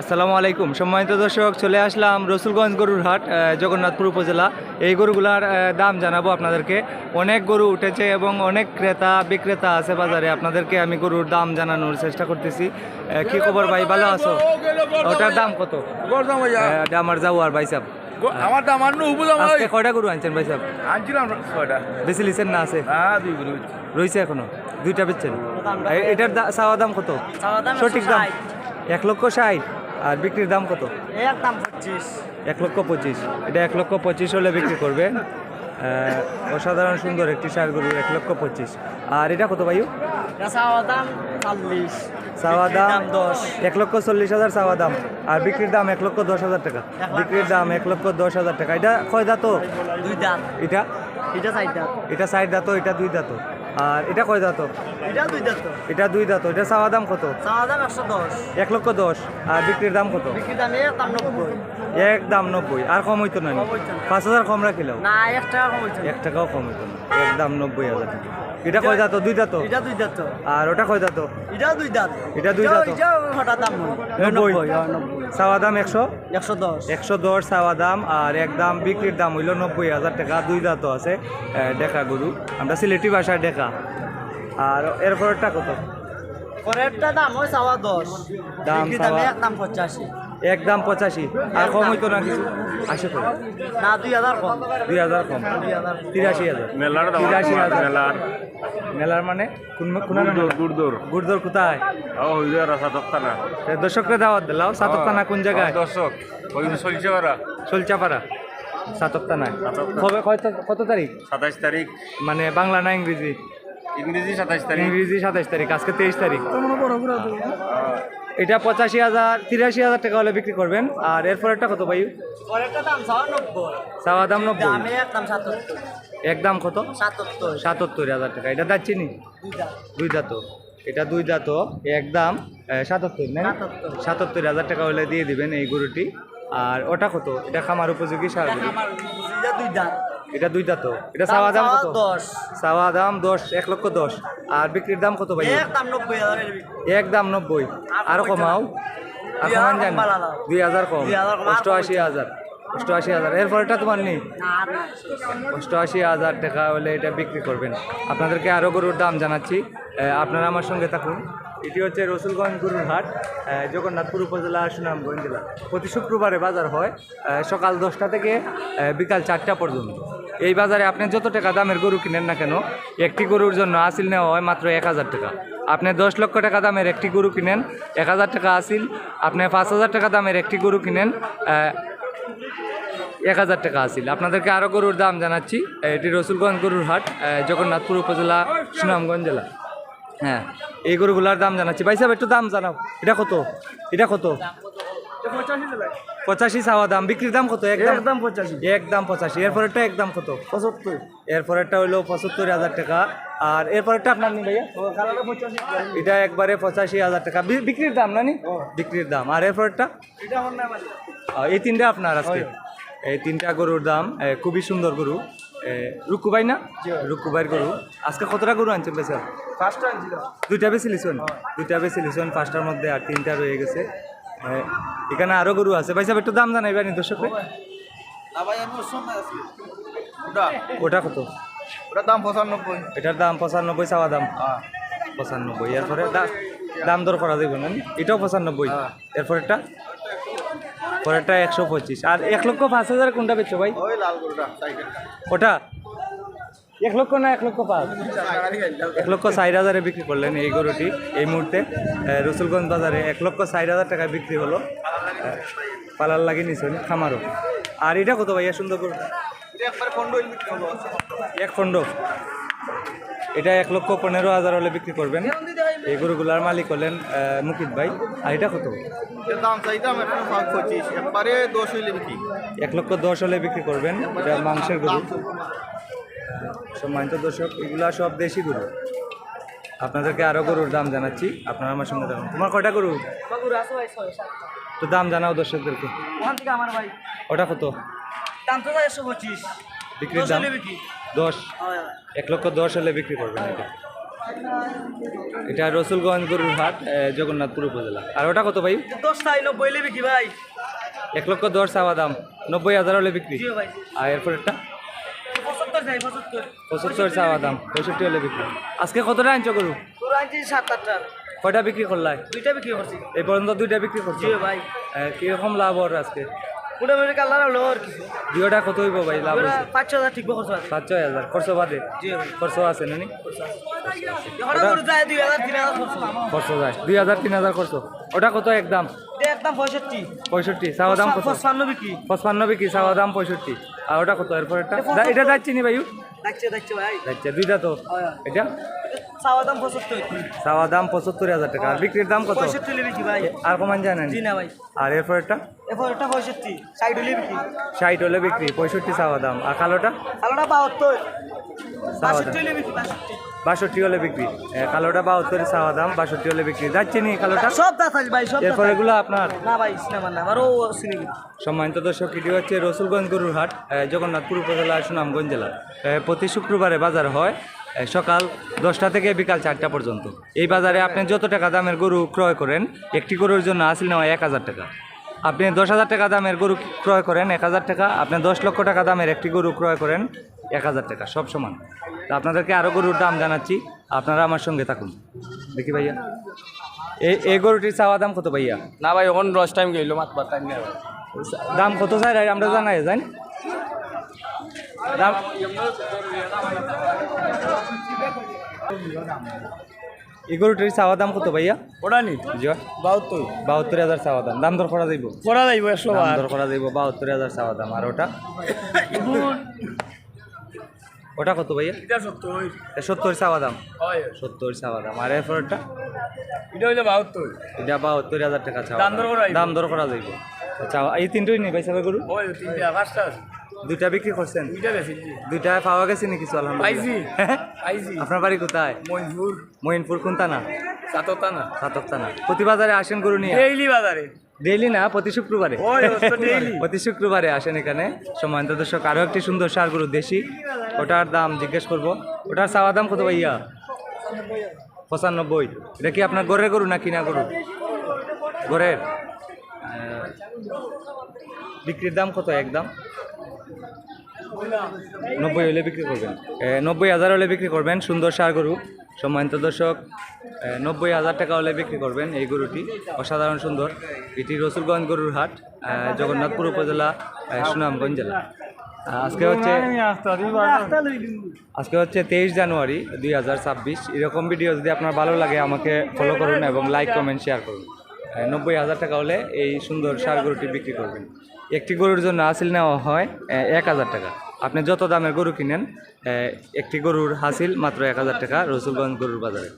আসসালামু আলাইকুম। সম্মানিত দর্শক চলে আসলাম রসুলগঞ্জ গরুর হাট জগন্নাথপুর উপজেলা। এই গরুগুলার দাম জানাব আপনাদেরকে। অনেক গরু উঠেছে এবং অনেক ক্রেতা বিক্রেতা আছে বাজারে। আপনাদেরকে আমি গরুর দাম জানানোর চেষ্টা করতেছি। কি খবর ভাই? ভালো আছো? ওটার দাম কত? আমার যাও আর ভাই সাহেব। আমার দাম আর আজকে কয়টা গরু আনছেন ভাই সাহেব? আনছিলাম ছয়টা। বেশি লিছেন না আছে? হ্যাঁ রয়েছে এখনও? দুইটা বেচছেন? এটার চাওয়া দাম কত? সঠিক দাম? 160 এক লক্ষ ষাট। আর বিক্রির দাম কত? এক দাম পঁচিশ। এক লক্ষ পঁচিশ। এটা এক লক্ষ পঁচিশ হলে বিক্রি করবে। অসাধারণ সুন্দর একটি সার গরু এক লক্ষ পঁচিশ। আর এটা কত এটা চাওয়া দাম চল্লিশ। চাওয়া দাম দশ। এক লক্ষ চল্লিশ হাজার চাওয়া দাম। আর বিক্রির দাম এক লক্ষ দশ হাজার টাকা। বিক্রির দাম এক লক্ষ দশ হাজার টাকা। এটা কয় দাঁত? দুই দাঁত। এটা? এটা চার দাঁত। এটা সাইড দাঁত এটা দুই দাঁত। আর এটা কয় দাঁত? এটা দুই দাঁত। এটা দুই দাঁত। এটা চাওয়া দাম কত? চাওয়া দাম একশো দশ। এক লক্ষ দশ। আর বিক্রির দাম কত? বিক্রির দাম এক দাম নব্বই। এক দাম নব্বই। আর কম হইতো না পাঁচ হাজার কম রাখিলাম না এক টাকা কম না। এক টাকাও কম হইতো না। এক দাম নব্বই হাজার এটা কয় দাঁত? দুই দাঁত? এটা দুই দাঁত। আর ওটা কয় দাঁত? এটা দুই দাঁত। এটা দুই দাঁত। হঠাৎ দাম নয় নব্বই। হ্যাঁ, চাওয়া দাম একশো? একশো দশ। একশো দশ চাওয়া দাম। আর এক দাম বিক্রির দাম হইল নব্বই হাজার টাকা। দুই দাঁত আছে ডেকা গরু। আমরা সিলেটি ভাষায় ডেকা। আর এরপরটা কত? পরেরটা দাম ওই চাওয়া দশ। দাম দাম এক দাম পঁচাশি। এক দাম পঁচাশি। আর কম হইতো না কিছু? আশি করে। না দুই হাজার কম। দুই হাজার কম। তিরাশি হাজার। মেলার দাম তিরাশি হাজার। মেলার। মেলার মানে? কোন কোন গুড়দৌর গুড়দর কোথায়? ও হইলে রাসা দত্তা না এ, দর্শকরা দাওয়াত দিলাও সাতকতানা কোন জায়গায়? দর্শক ওরা শোলচাপাড়া সাতকতানায় সাতকতানা। কবে কত কত তারিখ? সাতাইশ তারিখ। মানে বাংলা না ইংরেজি? ইংরেজি সাতাইশ তারিখ। ইংরেজি সাতাইশ তারিখ আজকে তেইশ তারিখ। এটা পঁচাশি হাজার তিরাশি হাজার টাকা হলে বিক্রি করবেন। আর এরপরেরটা কত ভাই? পরেরটা দাম নব্বই। একদম কত? সাতাত্তর। হাজার টাকা। এটা দাচ্ছিনি দুই দাঁত। দুই দাঁত। এটা দুই দাঁত একদম সাতাত্তর না সাতাত্তর। হাজার টাকা হলে দিয়ে দিবেন এই গরুটি। আর ওটা কত? এটা খামার উপযোগী সার দুই দাঁত। এটা দুইটা তো। এটা চাওয়া দাম কত? দশ। চাওয়া দাম দশ এক লক্ষ দশ। আর বিক্রির দাম কত ভাই? এক দাম নব্বই আর কমাও। আর দুই হাজার কমান কম জানি। দুই হাজার কম। অষ্টআশি হাজার। অষ্টআশি হাজার। এরপরটা তোমার নেই? অষ্টআশি হাজার টাকা হলে এটা বিক্রি করবেন। আপনাদেরকে আরও গরুর দাম জানাচ্ছি। আপনারা আমার সঙ্গে থাকুন। এটি হচ্ছে রসুলগঞ্জ গরুর হাট। জগন্নাথপুর উপজেলা সুনামগঞ্জ জেলা প্রতি শুক্রবারে বাজার হয় সকাল দশটা থেকে বিকাল চারটা পর্যন্ত। এই বাজারে আপনি যত টাকা দামের গরু কিনেন না কেন, একটি গরুর জন্য আসিল নেওয়া হয় মাত্র এক হাজার টাকা। আপনি দশ লক্ষ টাকা দামের একটি গরু কিনেন, এক হাজার টাকা আসিল। আপনি পাঁচ হাজার টাকা দামের একটি গরু কিনেন এক হাজার টাকা আসিল। আপনাদেরকে আরও গরুর দাম জানাচ্ছি, এটি রসুলগঞ্জ গরুর হাট জগন্নাথপুর উপজেলা, সুনামগঞ্জ জেলা। হ্যাঁ এই গরুগুলার দাম জানাচ্ছি। ভাই সাহেব, একটু দাম জানাও। এটা কত? এটা কত? পঁচাশি চাওয়া দাম। বিক্রির দাম কত? একদম পঁচাশি। একদম পঁচাশি। এরপরেরটা একদম কত? পঁচাত্তর। এরপরেরটা হইল পঁচাত্তর হাজার টাকা। আর এরপরেরটা আপনার নি ভাইয়া? এটা একবারে পঁচাশি হাজার টাকা। বিক্রির দাম না নি? বিক্রির দাম। আর এরপরেরটা? আছে। এই তিনটা আপনার আজকে। এই তিনটা গরুর দাম। খুবই সুন্দর গরু। রুকুবাই না? রুকুবাইয়ের গরু। আজকে কতটা গরু আনছেন বেশি দুইটা বেশি লিছুন দুইটা বেশি লিছুন পাঁচটার মধ্যে আর তিনটা রয়ে গেছে। এখানে আরও গরু আছে। ভাই সাহেব একটু দাম জানাইবেন ওর ওটা? কত? ওটার দাম পঁচানব্বই। এটার দাম পঁচানব্বই চাওয়া দাম। হ্যাঁ। পঁচানব্বই এরপরে দাম দর করা যাবে না। এটাও পঁচানব্বই। এরপরেরটা? পরেরটা একশো পঁচিশ। আর এক লক্ষ পাঁচ হাজার কোনটা বেচছো ভাই? ওই লাল ওটা? এক লক্ষ না এক লক্ষ পাঁচ। এক লক্ষ ষাট হাজারে বিক্রি করলেন এই গরুটি এই মুহূর্তে। রসুলগঞ্জ বাজারে এক লক্ষ ষাট হাজার টাকায় বিক্রি হলো। পালার লাগিয়ে নিছেন খামারও আর এটা কত ভাইয়া সুন্দর হলো এক খণ্ড। এটা এক লক্ষ পনেরো হাজার হলে বিক্রি করবেন। এই গরুগুলার মালিক হলেন মুকিত ভাই। আর এটা কত? এক লক্ষ দশ হলে বিক্রি করবেন। এটা মাংসের গরু। সম্মানিত দর্শক এগুলা সব দেশি গরু। আপনাদেরকে আরও গরুর দাম জানাচ্ছি। আপনারা আমার সঙ্গে দেখুন তোমার কয়টা গরু? তো দাম জানাও দর্শকদেরকে। আমার ভাই। ওটা কত? দাম তো একশো পঁচিশ। বিক্রির দশ দাম? দশ? এক লক্ষ দশ হলে বিক্রি করবেন এটা। এটা রসুলগঞ্জ গরুর হাট জগন্নাথপুর উপজেলা। আর ওটা কত ভাই? দশটাই নব্বই লেবি কি ভাই। এক লক্ষ দশ চাওয়া দাম। নব্বই হাজার হলে বিক্রি। আর এরপর একটা পঁচাত্তর চাওয়া দাম পঁয়ষট্টি হলে বিক্রি। আজকে কতটা আনছো গরু? সাত কয়টা বিক্রি করলাই দুইটা বিক্রি করছি এই পর্যন্ত দুইটা বিক্রি করছ? ভাই। কীরকম লাভ ওর আজকে? মোটামুটি কালার হলো আর কি দুইটা কত হইব ভাই লাভ পাঁচ হাজার ঠিক খরচ আছে। সাত ছয় হাজার খরচ বাদে? খরচ আছে নানি এখন করে যায় দুই হাজার তিন হাজার খরচ যায়। দুই হাজার তিন হাজার খরচ। ওটা কত একদম একদম পঁয়ষট্টি। পঁয়ষট্টি চাওয়া দাম পঁচপান্ন বিক্রি। পঁচপান্ন বিক্রি চাওয়া দাম পঁয়ষট্টি। আর ওটা কত? এরপর একটা? এটা যাচ্ছি নি দেখছে ভাই। যাচ্ছে দুইটা তো। এটা? চাওয়া দাম পঁচাত্তর। দাম পঁচাত্তর হাজার টাকা। আর বিক্রির দাম কত? ভাই। আর কমান যায় না না? ভাই। আর এরপর এটা পঁয়ষট্টি। সাইড হলে বিক্রি। ষাট হলে বিক্রি। পঁয়ষট্টি চাওয়া দাম। আর কালোটা? কালোটা বাহাত্তর। চাওয়া বাষট্টি হলে বিক্রি বাষট্টি। বাষট্টি হলে বিক্রি। কালোটা বাহাত্তর চাওয়া দাম বাষট্টি হলে বিক্রি। যাচ্ছে নি কালোটা? সব দাঁত ভাই সব এরপর এগুলো আপনার? না ভাই সিনেমা না আমারও সিনেমা। সম্মানিত দর্শক এটি হচ্ছে রসুলগঞ্জ গরুর হাট জগন্নাথপুর উপজেলা সুনামগঞ্জ জেলা। প্রতি শুক্রবারে বাজার হয় সকাল দশটা থেকে বিকাল চারটা পর্যন্ত। এই বাজারে আপনি যত টাকা দামের গরু ক্রয় করেন একটি গরুর জন্য আসল নেওয়া এক হাজার টাকা। আপনি দশ হাজার টাকা দামের গরু ক্রয় করেন এক হাজার টাকা আপনি দশ লক্ষ টাকা দামের একটি গরু ক্রয় করেন এক হাজার টাকা সব সমান। তো আপনাদেরকে আরও গরুর দাম জানাচ্ছি আপনারা আমার সঙ্গে থাকুন। দেখি ভাইয়া। এই এই গরুটির চাওয়া দাম কত ভাইয়া? না ভাই ওখান দশ টাইম গেল মাত্র টাইম নেই দাম কত চাই আমরা জানাই জানি দাম এই গরুটির চাওয়া দাম কত ভাইয়া? ওটা নি। বাহাত্তর। বাহাত্তর হাজার চাওয়া দাম। দাম দর করা যাইব। করা যাইব একশো দাম দর করা যাইব বাহাত্তর হাজার চাওয়া দাম। আর ওটা? ওটা কত ভাইয়া? এটা সত্তর। সত্তর চাওয়া দাম? হয়। সত্তর চাওয়া দাম। আর এরপরটা এটা হইলে বাহাত্তর। এটা বাহাত্তর হাজার টাকা চাওয়া দাম দর করা। দাম। দর করা যাইব। চাওয়া এই তিনটোই নেই ভাই গরু ওই তিনটা পাঁচটা দুইটা বিক্রি করছেন? দুইটা পাওয়া গেছে নাকি কিছু আলহামদুলিল্লাহ? পাইছি। আপনার বাড়ি কোথায়? মঞ্জুর মহিনপুর কোন থানা? সাততা না সাতক থানা। প্রতি বাজারে আসেন গরু নিয়ে? ডেইলি বাজারে। ডেইলি না প্রতি শুক্রবারে। প্রতি শুক্রবারে আসেন এখানে। সম্মানিত দর্শক আরও একটি সুন্দর সার গরু দেশি। ওটার দাম জিজ্ঞেস করব। ওটার চাওয়া দাম কত ভাইয়া? পঁচানব্বই। এটা কি আপনার গড়ের গরু না কিনা গরু? গড়ের। বিক্রির দাম কত একদম নব্বই হলে বিক্রি করবেন। নব্বই হাজার হলে বিক্রি করবেন সুন্দর সার গরু। সম্মানিত দর্শক নব্বই হাজার টাকা হলে বিক্রি করবেন এই গরুটি। অসাধারণ সুন্দর। এটি রসুলগঞ্জ গরুর হাট জগন্নাথপুর উপজেলা সুনামগঞ্জ জেলা। আজকে হচ্ছে আজকে হচ্ছে তেইশ জানুয়ারি দুই হাজার ছাব্বিশ। এরকম ভিডিও যদি আপনার ভালো লাগে, আমাকে ফলো করুন এবং লাইক কমেন্ট শেয়ার করুন। নব্বই হাজার টাকা হলে এই সুন্দর সার গরুটি বিক্রি করবেন। একটি গরুর জন্য হাসিল নেওয়া হয় এক হাজার টাকা। আপনি যত দামের গরু কিনেন একটি গরুর হাসিল মাত্র এক হাজার টাকা রসুলগঞ্জ গরুর বাজারে।